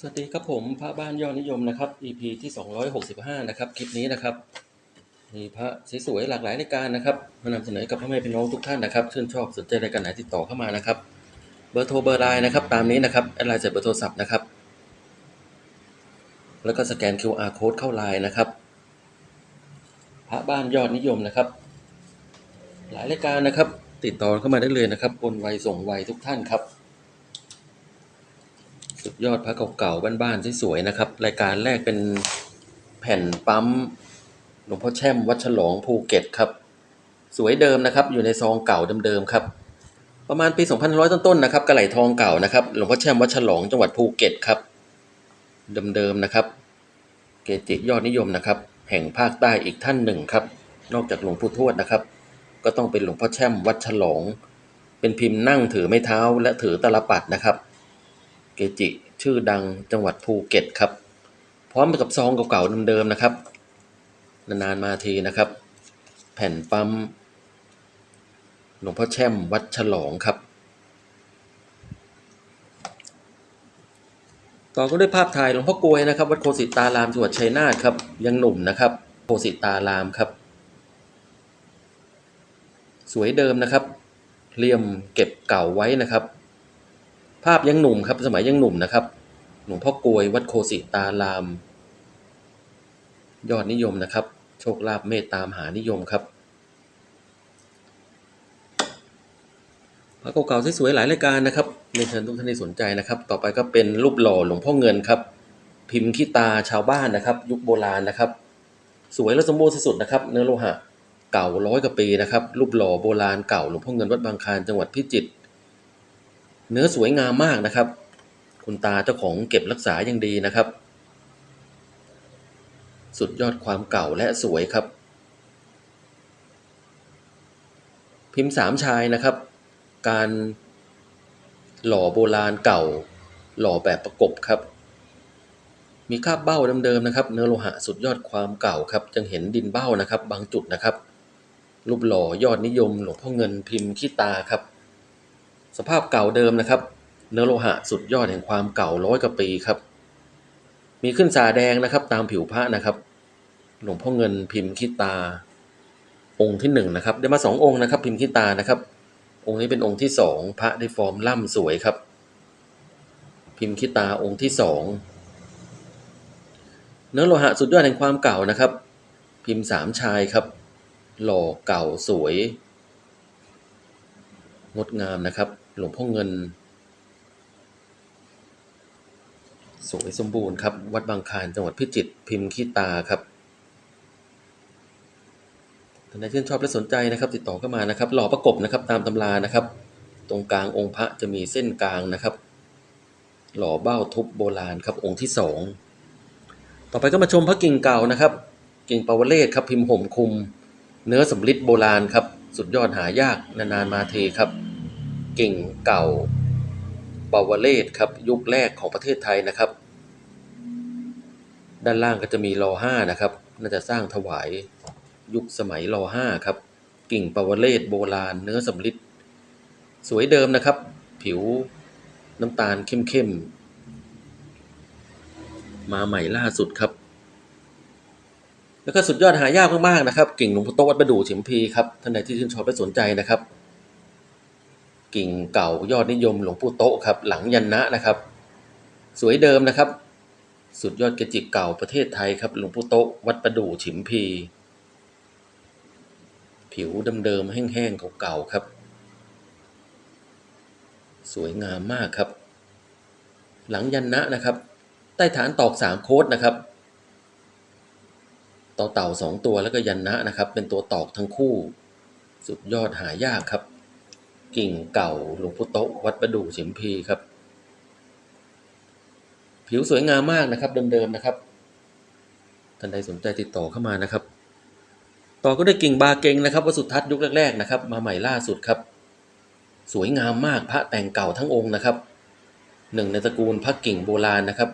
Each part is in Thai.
สวัสดีครับผมพระบ้านยอดนิยมนะครับ EP ที่ 265 นะครับคลิปนี้นะครับมีพระสวยๆหลากหลายรายการนะครับมานำเสนอกับพ่อแม่พี่น้องทุกท่านนะครับชื่นชอบสนใจรายการไหนติดต่อเข้ามานะครับ เบอร์โทรเบอร์ไลน์นะครับ ตามนี้นะครับแอดไลน์ใส่เบอร์โทรศัพท์นะครับ แล้วก็สแกน QR code เข้าไลน์นะครับ พระบ้านยอดนิยมนะครับ หลายรายการนะครับ ติดต่อเข้ามาได้เลยนะครับโอนไวส่งไวทุกท่านครับ สุดยอดพระเก่าๆบ้านๆสวยๆนะครับ รายการแรกเป็นแผ่นปั๊มหลวงพ่อแช่มวัดฉลองภูเก็ตครับ สวยเดิมนะครับ อยู่ในซองเก่าเดิมๆครับ ประมาณปี2500 ต้นๆนะครับกระไหลทองเก่านะครับหลวงพ่อแช่มวัดฉลองจังหวัดภูเก็ตครับเดิมๆนะครับ เกจิยอดนิยมนะครับ แห่งภาคใต้อีกท่านหนึ่งครับ นอกจากหลวงปู่ทวดนะครับ ก็ต้องเป็นหลวงพ่อแช่มวัดฉลอง เป็นพิมพ์นั่งถือไม้เท้าและถือตลปัดนะครับ เกจิชื่อดังจังหวัดภูเก็ตครับ พร้อมกับซองเก่าๆเดิมๆนะครับ นานๆมาทีนะครับ แผ่นปั๊มหลวงพ่อแช่มวัดฉลองครับ ต่อก็ด้วยภาพถ่ายหลวงพ่อกลวยนะครับ วัดโคสิตารามจังหวัดชัยนาทครับ ยังหนุ่มนะครับ โคสิตารามครับ สวยเดิมนะครับเลี่ยมเก็บเก่าไว้นะครับาพยังหนุ่มครับ สมัยยังหนุ่มนะครับ หลวงพ่อกวยวัดโคสิตาราม ยอดนิยมนะครับ โชคลาภเมตตามหานิยมครับพระเก่าๆสวยๆหลายรายการนะครับเรียนเชิญทุกท่านที่สนใจนะครับ ต่อไปก็เป็นรูปหล่อหลวงพ่อเงินครับ พิมพ์ขี้ตาชาวบ้านนะครับ ยุคโบราณนะครับ สวยและสมบูรณ์สุดๆนะครับ เนื้อโลหะเก่าร้อยกว่าปีนะครับ รูปหล่อโบราณเก่าหลวงพ่อเงินวัดบางคลานจังหวัดพิจิตร เนื้อสวยงามมากนะครับ คุณตาเจ้าของเก็บรักษาอย่างดีนะครับ สุดยอดความเก่าและสวยครับ พิมพ์สามชายนะครับ การหล่อโบราณเก่า หล่อแบบประกบครับ มีคราบเบ้าเดิมๆนะครับ เนื้อโลหะสุดยอดความเก่าครับจึงเห็นดินเบ้านะครับ บางจุดนะครับ รูปหล่อยอดนิยมหลวงพ่อเงินพิมพ์ขี้ตาครับ สภาพเก่าเดิมนะครับ เนื้อโลหะสุดยอดแห่งความเก่าร้อยกว่าปีครับ มีขึ้นสาแดงนะครับ ตามผิวพระนะครับ หลวงพ่อเงินพิมพ์ขี้ตา องค์ที่หนึ่งนะครับ ได้มาสององค์นะครับ พิมพ์ขี้ตานะครับ องค์นี้เป็นองค์ที่สองพระได้ฟอร์มล่ำสวยครับ พิมพ์ขี้ตาองค์ที่สองเนื้อโลหะสุดยอดแห่งความเก่านะครับ พิมพ์สามชายครับ หล่อเก่าสวย งดงามนะครับ หลวงพ่อเงิน สวยสมบูรณ์ครับ วัดบางคานจังหวัดพิจิตรพิมพ์ขี้ตาครับท่านใดชื่นชอบและสนใจนะครับ ติดต่อเข้ามานะครับหล่อประกบนะครับตามตำรานะครับ ตรงกลางองค์พระจะมีเส้นกลางนะครับ หล่อเบ้าทุบโบราณครับองค์ที่สองต่อไปก็มาชมพระกิ่งเก่านะครับ กิ่งปาวเลศครับพิมพ์ห่มคุม เนื้อสำริดโบราณครับ สุดยอดหายากนานๆมาเทครับ กิ่งเก่าปาวเลศครับยุคแรกของประเทศไทยนะครับ ด้านล่างก็จะมีรอห้านะครับ น่าจะสร้างถวายยุคสมัยรอห้าครับ กิ่งปาวเลศโบราณเนื้อสำริดสวยเดิมนะครับ ผิวน้ำตาลเข้มๆ มาใหม่ล่าสุดครับ แล้วก็สุดยอดหายากมากๆนะครับ กิ่งหลวงพ่อโตวัดประดู่เฉิมพีครับท่านใดที่ชื่นชอบและสนใจนะครับ กิ่งเก่ายอดนิยมหลวงปู่โตะครับ หลังยันนะนะครับ สวยเดิมนะครับ สุดยอดเกจิเก่าประเทศไทยครับ หลวงปู่โตะวัดประดู่ฉิมพี ผิวเดิมๆแห้งๆเก่าๆครับ สวยงามมากครับ หลังยันนะนะครับ ใต้ฐานตอกสามโคดนะครับต่อเต่าสองตัวแล้วก็ยันนะนะครับ เป็นตัวตอกทั้งคู่ สุดยอดหายากครับ กิ่งเก่าหลวงพุโตะวัดประดู่เฉิมพีครับ ผิวสวยงามมากนะครับเดิมๆนะครับท่านใดสนใจติดต่อเข้ามานะครับ ต่อก็ได้กิ่งบาเกงนะครับวัดสุทัศน์ยุคแรกๆนะครับ มาใหม่ล่าสุดครับ สวยงามมากพระแต่งเก่าทั้งองค์นะครับหนึ่งในตระกูลพระกิ่งโบราณนะครับ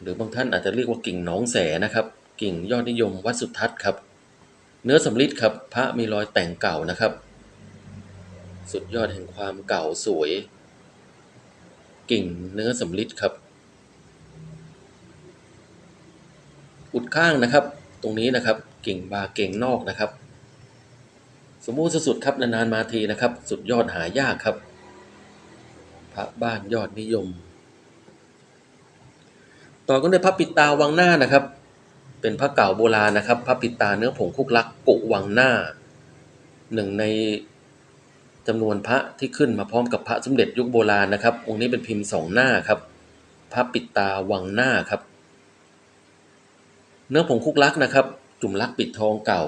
หรือบางท่านอาจจะเรียกว่ากิ่งหนองแสนะครับ กิ่งยอดนิยมวัดสุทัศน์ครับ เนื้อสำริดครับพระมีรอยแต่งเก่านะครับ สุดยอดแห่งความเก่าสวย กิ่งเนื้อสำลิดครับ อุดข้างนะครับ ตรงนี้นะครับ กิ่งบาเก่งนอกนะครับ สมบูรณ์สุดๆครับนานๆมาทีนะครับ สุดยอดหายากครับ พระบ้านยอดนิยม ต่อกันด้วยพระปิดตาวังหน้านะครับ เป็นพระเก่าโบราณนะครับ พระปิตาเนื้อผงคุกลักกุวังหน้า หนึ่งในจำนวนพระที่ขึ้นมาพร้อมกับพระสมเด็จยุคโบราณนะครับ องค์นี้เป็นพิมพ์สองหน้าครับ พระปิตาวังหน้าครับ เนื้อผงคุกลักนะครับ จุ่มลักปิดทองเก่า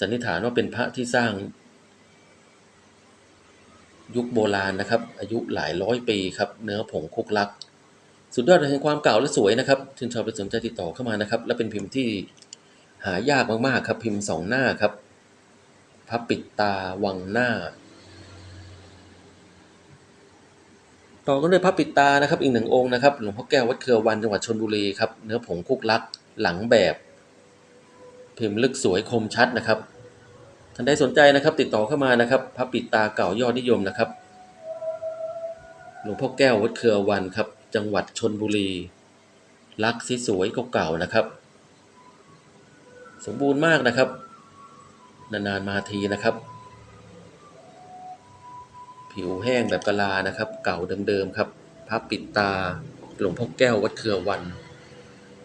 สันนิษฐานว่าเป็นพระที่สร้าง ยุคโบราณนะครับ อายุหลายร้อยปีครับ เนื้อผงคุกลัก สุดยอดแห่งความเก่าและสวยนะครับชื่นชอบและสนใจติดต่อเข้ามานะครับ และเป็นพิมพ์ที่หายากมากๆครับพิมพ์สองหน้าครับพระปิดตาวังหน้า ต่อกันด้วยพระปิดตานะครับอีกหนึ่งองค์นะครับหลวงพ่อแก้ววัดเครือวันจังหวัดชนบุรีครับเนื้อผงคุกลักหลังแบบ พิมพ์ลึกสวยคมชัดนะครับท่านใดสนใจนะครับ ติดต่อเข้ามานะครับพระปิดตาเก่ายอดนิยมนะครับหลวงพ่อแก้ววัดเครือวันครับ จังหวัดชนบุรี ลักษณ์สวยเก่าๆนะครับ สมบูรณ์มากนะครับ นานๆมาทีนะครับ ผิวแห้งแบบกะลานะครับ เก่าเดิมๆครับพระปิดตา หลวงพ่อแก้ววัดเครือวัน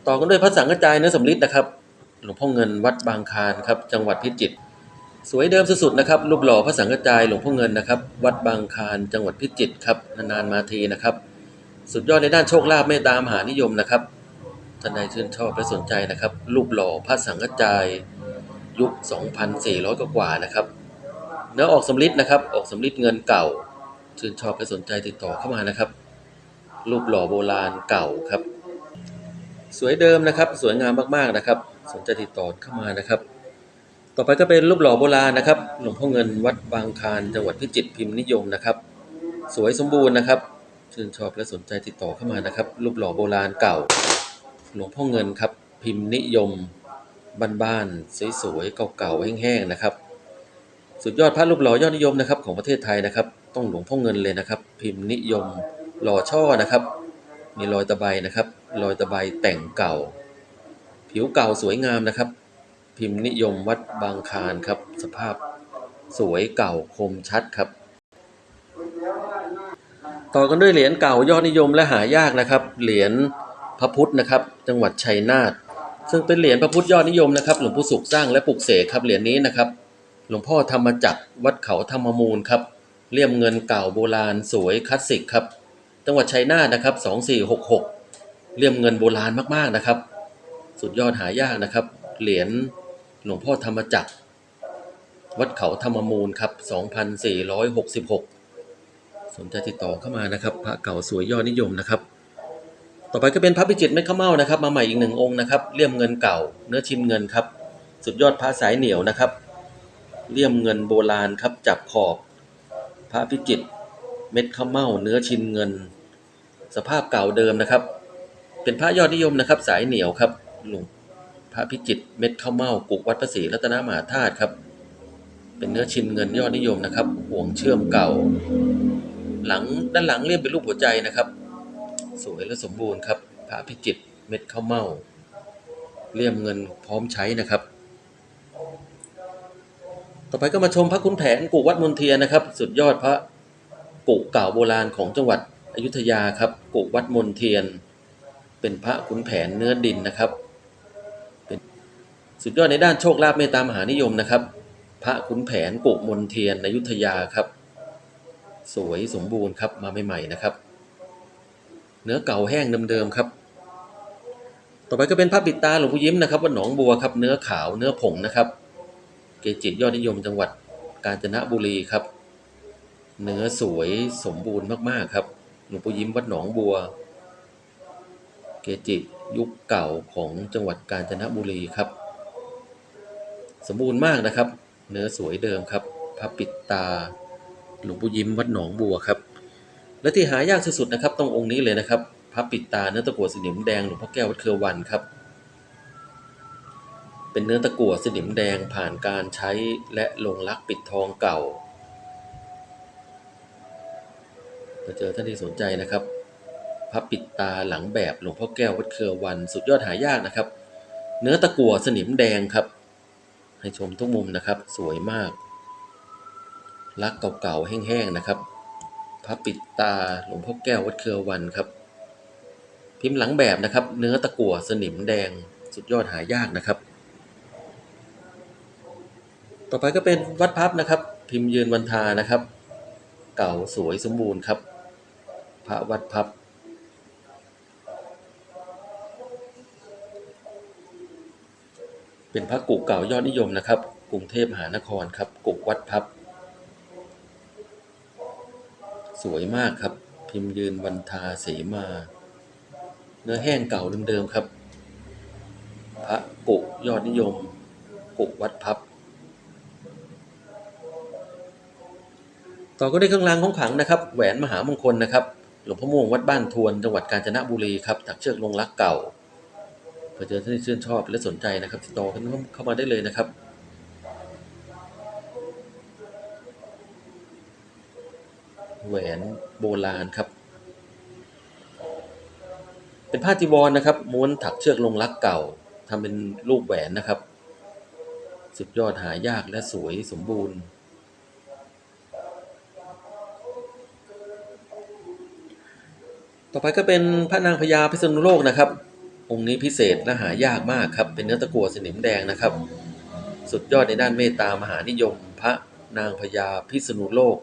ต่อกันด้วยพระสังฆจายเนื้อสำริดนะครับ หลวงพ่อเงินวัดบางคานครับ จังหวัดพิจิตรสวยเดิมสุดๆนะครับรูปหล่อพระสังฆจายหลวงพ่อเงินนะครับ วัดบางคานจังหวัดพิจิตรครับนานๆมาทีนะครับ สุดยอดในด้านโชคลาภเมตตามหานิยมนะครับท่านใดชื่นชอบและสนใจนะครับ รูปหล่อพระสังฆจายยุค 2,400 กว่านะครับ เนื้อออกสำลิดนะครับ ออกสำลิดเงินเก่า ชื่นชอบและสนใจติดต่อเข้ามานะครับ รูปหล่อโบราณเก่าครับ สวยเดิมนะครับ สวยงามมากๆนะครับ สนใจติดต่อเข้ามานะครับ ต่อไปก็เป็นรูปหล่อโบราณนะครับ หลวงพ่อเงินวัดบางคานจังหวัดพิจิตรพิมพ์นิยมนะครับ สวยสมบูรณ์นะครับ ชื่นชอบและสนใจติดต่อเข้ามานะครับ รูปหล่อโบราณเก่า หลวงพ่อเงินครับ พิมพ์นิยมบ้านๆสวยๆเก่าๆแห้งๆนะครับ สุดยอดพระรูปหล่อยอดนิยมนะครับของประเทศไทยนะครับ ต้องหลวงพ่อเงินเลยนะครับ พิมพ์นิยมหล่อช่อนะครับ มีรอยตะไบนะครับ รอยตะไบแต่งเก่า ผิวเก่าสวยงามนะครับ พิมพ์นิยมวัดบางคานครับ สภาพสวยเก่าคมชัดครับ ต่อกันด้วยเหรียญเก่ายอดนิยมและหายากนะครับ เหรียญพระพุทธนะครับ จังหวัดชัยนาทซึ่งเป็นเหรียญพระพุทธยอดนิยมนะครับหลวงปู่สุขสร้างและปลุกเสกครับเหรียญนี้นะครับ หลวงพ่อธรรมจักรวัดเขาธรรมมูลครับเลี่ยมเงินเก่าโบราณสวยคลาสสิกครับจังหวัดชัยนาทนะครับ2466เลี่ยมเงินโบราณมากๆนะครับ สุดยอดหายากนะครับ เหรียญหลวงพ่อธรรมจักรวัดเขาธรรมมูลครับ2466 สนใจติดต่อเข้ามานะครับ พระเก่าสวยยอดนิยมนะครับ ต่อไปก็เป็นพระพิจิตรเม็ดข้าวเม่านะครับ มาใหม่อีกหนึ่งองค์นะครับเลี่ยมเงินเก่า เนื้อชิมเงินครับ สุดยอดพระสายเหนียวนะครับ เลี่ยมเงินโบราณครับ จับขอบ พระพิจิตรเม็ดข้าวเม่า เนื้อชินเงิน สภาพเก่าเดิมนะครับ เป็นพระยอดนิยมนะครับ สายเหนียวครับหลวงพระพิจิตรเม็ดข้าวเม่ากุกวัดพระศรีรัตนมหาธาตุครับ เป็นเนื้อชินเงินยอดนิยมนะครับ ห่วงเชื่อมเก่า หลังด้านหลังเลี่ยมเป็นรูปหัวใจนะครับ สวยและสมบูรณ์ครับพระพิจิตเม็ดข้าวเม่าเลี่ยมเงินพร้อมใช้นะครับ ต่อไปก็มาชมพระขุนแผนกุวัดมนเทียนนะครับ สุดยอดพระกุเก่าโบราณของจังหวัดอยุธยาครับกุวัดมนเทียน เป็นพระขุนแผนเนื้อดินนะครับ เป็นสุดยอดในด้านโชคลาภเมตตามหานิยมนะครับ พระขุนแผนกุมนเทียนอยุธยาครับ สวยสมบูรณ์ครับมาใหม่ๆนะครับ เนื้อเก่าแห้งเดิมๆครับ ต่อไปก็เป็นพระปิดตาหลวงปู่ยิ้มนะครับวัดหนองบัวครับเนื้อขาวเนื้อผงนะครับ เกจิยอดนิยมจังหวัดกาญจนบุรีครับ เนื้อสวยสมบูรณ์มากๆครับหลวงปู่ยิ้มวัดหนองบัว เกจิยุคเก่าของจังหวัดกาญจนบุรีครับ สมบูรณ์มากนะครับ เนื้อสวยเดิมครับพระปิดตา หลวงปู่ยิ้มวัดหนองบัวครับ และที่หายากสุดๆนะครับต้ององค์นี้เลยนะครับพระปิดตาเนื้อตะกั่วสนิมแดงหลวงพ่อแก้ววัดเครือวันครับ เป็นเนื้อตะกั่วสนิมแดงผ่านการใช้และลงลักปิดทองเก่าถ้าเจอท่านที่สนใจนะครับพระปิดตาหลังแบบหลวงพ่อแก้ววัดเครือวัน สุดยอดหายากนะครับ เนื้อตะกั่วสนิมแดงครับ ให้ชมทุกมุมนะครับ สวยมาก ลักเก่าๆแห้งๆนะครับพระปิดตาหลวงพ่อแก้ววัดเครือวันครับ พิมพ์หลังแบบนะครับ เนื้อตะกั่วสนิมแดงสุดยอดหายากนะครับ ต่อไปก็เป็นวัดพับนะครับ พิมพ์ยืนวันทานะครับ เก่าสวยสมบูรณ์ครับ พระวัดพับเป็นพระกุกเก่ายอดนิยมนะครับ กรุงเทพมหานครครับกุกวัดพับ สวยมากครับ พิมพ์ยืนวันทาเสมา เนื้อแห้งเก่าเดิมๆครับ พระกุยอดนิยม กุวัดพับ ต่อก็ได้เครื่องรางของขลังนะครับ แหวนมหามงคลนะครับหลวงพ่อม่วงวัดบ้านทวนจังหวัดกาญจนบุรีครับถักเชือกลงรักเก่าเผื่อเจอท่านที่ชื่นชอบและสนใจนะครับติดต่อกันเข้ามาได้เลยนะครับ แหวนโบราณครับ เป็นผ้าจีวรนะครับ ม้วนถักเชือกลงรักเก่าทำเป็นรูปแหวนนะครับ สุดยอดหายากและสวยสมบูรณ์ ต่อไปก็เป็นพระนางพญาพิษณุโลกนะครับ องค์นี้พิเศษและหายากมากครับ เป็นเนื้อตะกั่วสนิมแดงนะครับ สุดยอดในด้านเมตตามหานิยม พระนางพญาพิษณุโลก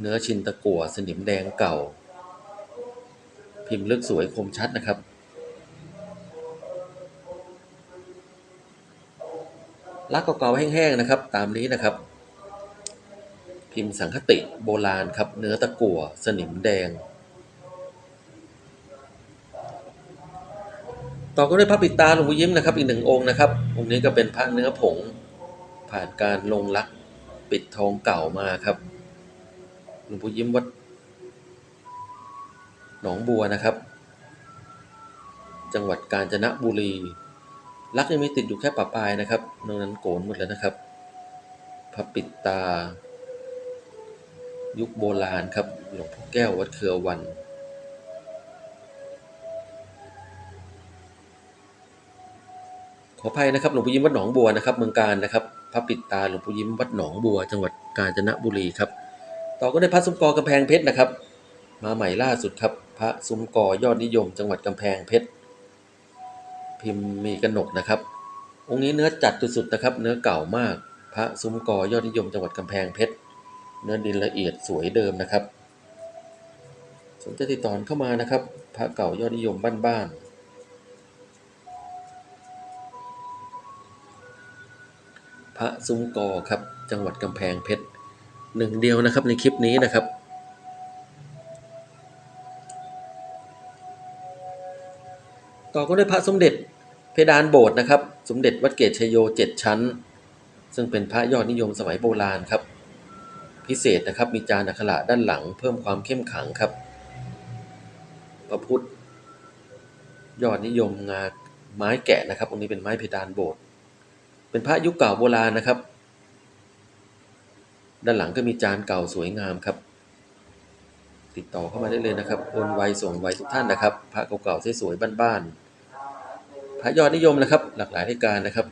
เนื้อชินตะกั่วสนิมแดงเก่า พิมพ์ลึกสวยคมชัดนะครับ ลักเก่าๆแห้งๆนะครับ ตามนี้นะครับ พิมพ์สังคติโบราณครับ เนื้อตะกั่วสนิมแดง ต่อก็ด้วยพระปิตาหลวงปู่ยิ้มนะครับ อีกหนึ่งองค์นะครับ องค์นี้ก็เป็นพระเนื้อผงผ่านการลงลักปิดทองเก่ามาครับ หลวงปู่ยิ้มวัดหนองบัวนะครับ จังหวัดกาญจนบุรี ลักยังมีติดอยู่แค่ปะปลายนะครับนอกนั้นโกนหมดแล้วนะครับพระปิดตา ยุคโบราณครับหลวงพ่อแก้ววัดเครือวันขออภัยนะครับหลวงปู่ยิ้มวัดหนองบัวนะครับ เมืองการนะครับ พระปิดตาหลวงปู่ยิ้มวัดหนองบัว จังหวัดกาญจนบุรีครับ ต่อก็ได้พระซุ้มกอกำแพงเพชรนะครับ มาใหม่ล่าสุดครับ พระซุ้มกอยอดนิยม จังหวัดกำแพงเพชรพิมพ์มีกนกนะครับ องค์นี้เนื้อจัดสุดๆนะครับ เนื้อเก่ามาก พระซุ้มกอยอดนิยม จังหวัดกำแพงเพชรเนื้อดินละเอียดสวยเดิมนะครับสนใจติดต่อเข้ามานะครับ พระเก่ายอดนิยมบ้านๆพระซุ้มกอครับ จังหวัดกำแพงเพชร หนึ่งเดียวนะครับในคลิปนี้นะครับ ต่อก็ด้วยพระสมเด็จเพดานโบสถ์นะครับ สมเด็จวัดเกตชยโยเจ็ดชั้น ซึ่งเป็นพระยอดนิยมสมัยโบราณครับ พิเศษนะครับมีจานอักขระด้านหลังเพิ่มความเข้มขังครับ พระพุทธยอดนิยมงาไม้แกะนะครับองค์นี้เป็นไม้เพดานโบสถ์เป็นพระยุคเก่าโบราณนะครับ ด้านหลังก็มีจานเก่าสวยงามครับ ติดต่อเข้ามาได้เลยนะครับโอนไวส่งไวทุกท่านนะครับ พระเก่าๆสวยๆบ้านๆพระยอดนิยมนะครับ หลากหลายรายการนะครับ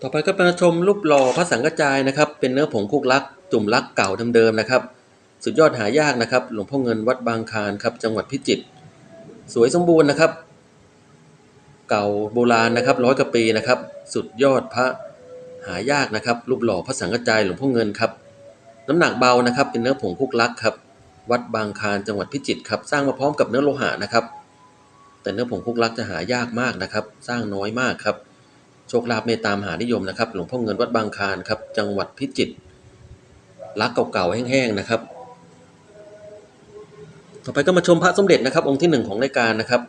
ต่อไปก็เป็นชมรูปหล่อพระสังกจายนะครับ เป็นเนื้อผงคุกลักจุ่มลักเก่าเดิมๆนะครับ สุดยอดหายากนะครับ หลวงพ่อเงินวัดบางคานครับจังหวัดพิจิตรสวยสมบูรณ์นะครับ เก่าโบราณนะครับร้อยกว่าปีนะครับ สุดยอดพระ หายากนะครับ รูปหล่อพระสังกัจจายหลวงพ่อเงินครับ น้ำหนักเบานะครับ เป็นเนื้อผงคุกลักครับ วัดบางคานจังหวัดพิจิตรครับ สร้างมาพร้อมกับเนื้อโลหะนะครับ แต่เนื้อผงคุกลักจะหายากมากนะครับ สร้างน้อยมากครับ โชคลาภเมตตามหานิยมนะครับ หลวงพ่อเงินวัดบางคานครับ จังหวัดพิจิตร ลักเก่าๆแห้งๆนะครับ ต่อไปก็มาชมพระสมเด็จนะครับ องค์ที่หนึ่งของรายการนะครับ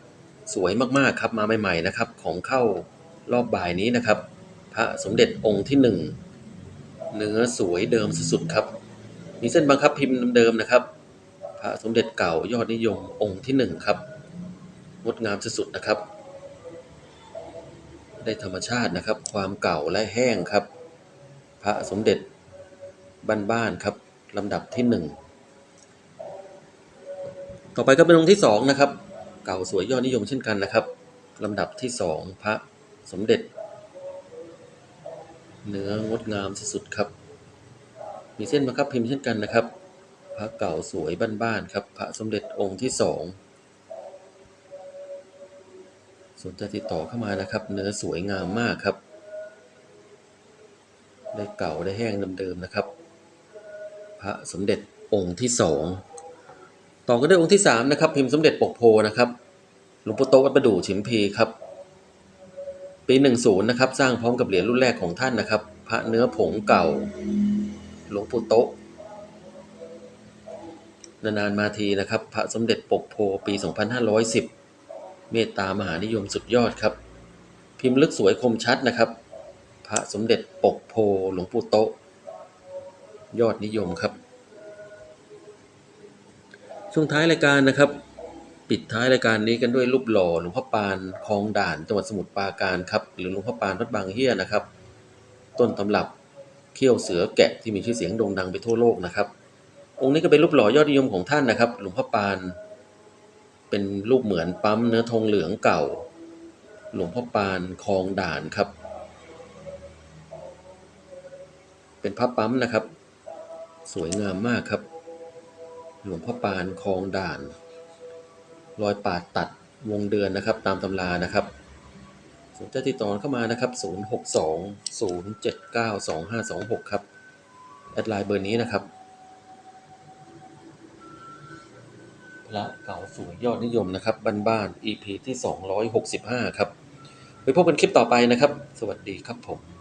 สวยมากๆครับ มาใหม่ๆนะครับ ของเข้ารอบบ่ายนี้นะครับ พระสมเด็จองค์ที่หนึ่งเนื้อสวยเดิมสุดๆครับ มีเส้นบังคับพิมพ์เดิมๆนะครับ พระสมเด็จเก่ายอดนิยมองค์ที่หนึ่งครับงดงามสุดๆนะครับ ได้ธรรมชาตินะครับ ความเก่าและแห้งครับ พระสมเด็จบ้านๆครับลำดับที่หนึ่งต่อไปก็เป็นองค์ที่สองนะครับ เก่าสวยยอดนิยมเช่นกันนะครับลำดับที่สองพระสมเด็จ เนื้องดงามสุดๆครับ มีเส้นมาครับพิมพ์เช่นกันนะครับ พระเก่าสวยบ้านๆครับ พระสมเด็จองค์ที่สองสนใจติดต่อเข้ามานะครับ เนื้อสวยงามมากครับ ได้เก่าได้แห้งเดิมๆนะครับ พระสมเด็จองค์ที่สองต่อก็ด้วยองค์ที่สามนะครับ พิมพ์สมเด็จปกโพนะครับหลวงปู่โตวัดประดู่ฉิมพีครับ ปีหนึ่งศูนะครับ สร้างพร้อมกับเหรียญรุ่นแรกของท่านนะครับ พระเนื้อผงเก่าหลวงปู่โตะนานๆมาทีนะครับ พระสมเด็จปกโพปี 2510 เมตตามหานิยมสุดยอดครับ พิมพ์ลึกสวยคมชัดนะครับ พระสมเด็จปกโพหลวงปู่โตะยอดนิยมครับ ช่วงท้ายรายการนะครับ ปิดท้ายรายการนี้กันด้วยรูปหล่อหลวงพ่อปานคลองด่านจังหวัดสมุทรปราการครับหรือหลวงพ่อปานวัดบางเฮียนะครับ ต้นตำรับเขี้ยวเสือแกะที่มีชื่อเสียงโด่งดังไปทั่วโลกนะครับ องค์นี้ก็เป็นรูปหล่อยอดนิยมของท่านนะครับ หลวงพ่อปาน เป็นรูปเหมือนปั๊มเนื้อธงเหลืองเก่า หลวงพ่อปานคลองด่านครับ เป็นพระปั๊มนะครับ สวยงามมากครับ หลวงพ่อปานคลองด่าน รอยปาดตัดวงเดือนนะครับ ตามตำรานะครับสนใจติดต่อเข้ามานะครับ 062 079 2526 ครับ แอดไลน์เบอร์นี้นะครับพระเก่าสวยยอดนิยมนะครับบ้านๆ EP ที่ 265 ครับ ไปพบกันคลิปต่อไปนะครับ สวัสดีครับผม